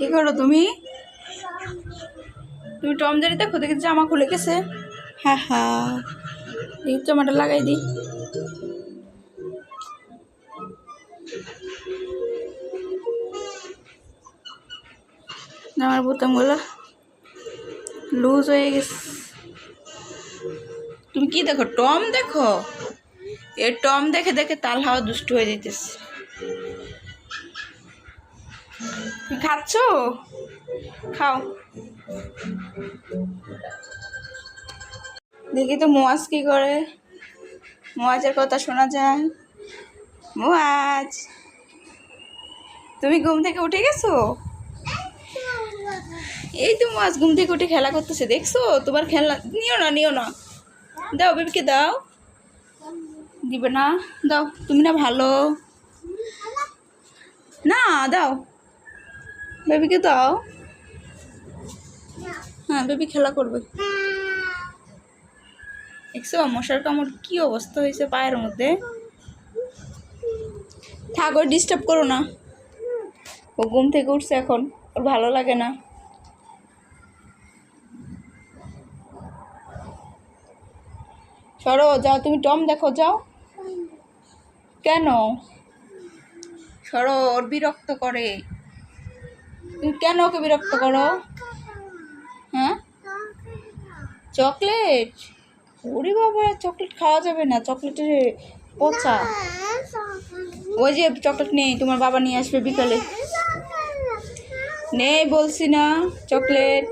কি করো তুমি? তুমি টম জারি দেখো দেখি জামা খুলে গেছে। হ্যাঁ হ্যাঁ এই জামাটা লাগাই দিই। জামার বোতামগুলো লুজ হয়ে গেছে। তুমি কি দেখো? টম দেখো? এ টম দেখে দেখে তাল হাওয়া দুষ্টু হয়ে যেতেছে খাচ্ছ? খাও। দেখি তো মোয়াজ কি করে। মোয়াজের কথা শোনা যায়। মোয়াজ, তুমি ঘুম থেকে উঠে গেছো? এই তো মাছ ঘুম থেকে উঠে খেলা করতেছে, দেখছ? তোমার খেলা নিও না নিও না। দাও বেবিকে দাও। দিবে না। দাও, তুমি না ভালো। না, দাও। বেবিকে দাও। হ্যাঁ বেবি খেলা করবে। দেখছ মশার কামড় কি অবস্থা হয়েছে পায়ের মধ্যে? থাক ওর ডিস্টার্ব করো না। ও ঘুম থেকে উঠছে এখন ওর ভালো লাগে না। সরো যাও তুমি টম দেখো যাও। কেন? সরো ওর বিরক্ত করে। তুমি কেন ওকে বিরক্ত করো? হ্যাঁ? চকলেট? ওরে বাবা, চকলেট খাওয়া যাবে না, চকলেটের পচা। ওই যে চকলেট নেই, তোমার বাবা নিয়ে আসবে বিকালে। নেই বলছি না, চকলেট।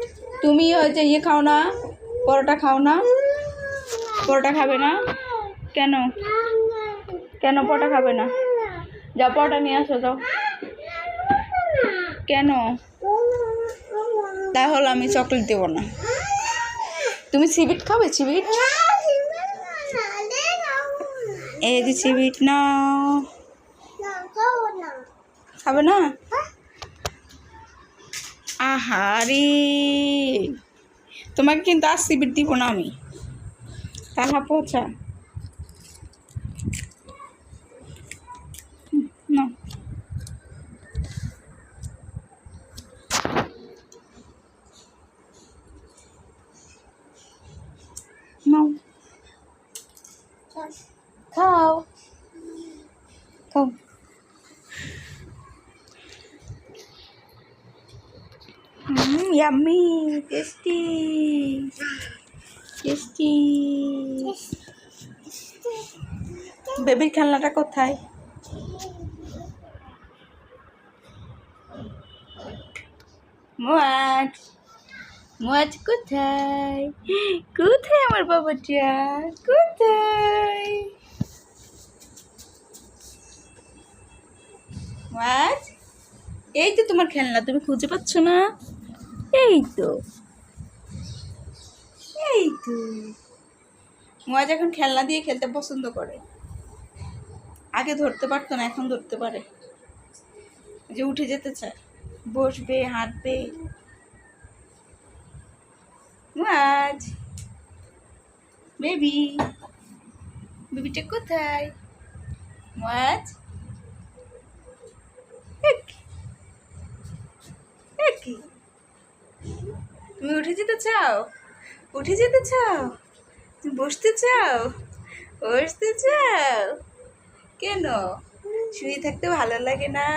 তুমি ওই যে ইয়ে খাও না, পরোটা খাও না, পরোটা খাবে না। কেন? কেন পরোটা খাবে না? যা পরোটা নিয়ে আসো, যাও। কেন? তাহলে আমি চকলেট দেবো না। তুমি সিবিট খাবে? সিবিট এই যে সিবিট নাও। খাবে না? আহারে। তোমাকে কিন্তু আর সিবিট দিব না আমি। তাহা পচা হুম, নাও নাও খাও খাও টেস্টি টেস্টি বেবির খেলনাটা কোথায়? মোয়াজ। মোয়াজ কোথায়? কোথায় আমার বাবাটা? কোথায়? এই তো তোমার খেলনা, তুমি খুঁজে পাচ্ছ না? এই তো। এই তো। মোয়াজ এখন খেলনা দিয়ে খেলতে পছন্দ করে, আগে ধরতে পারতো না, এখন ধরতে পারে। যে উঠে যেতে চায়, বসবে, হাঁটবে। মাছ। বেবি, বেবিটা কোথায়? মাছ? তুমি উঠে যেতে চাও? উঠে যেতে চাও? তুমি বসতে চাও? বসতে চাও? কেন? শুয়ে থাকতে ভালো লাগে না?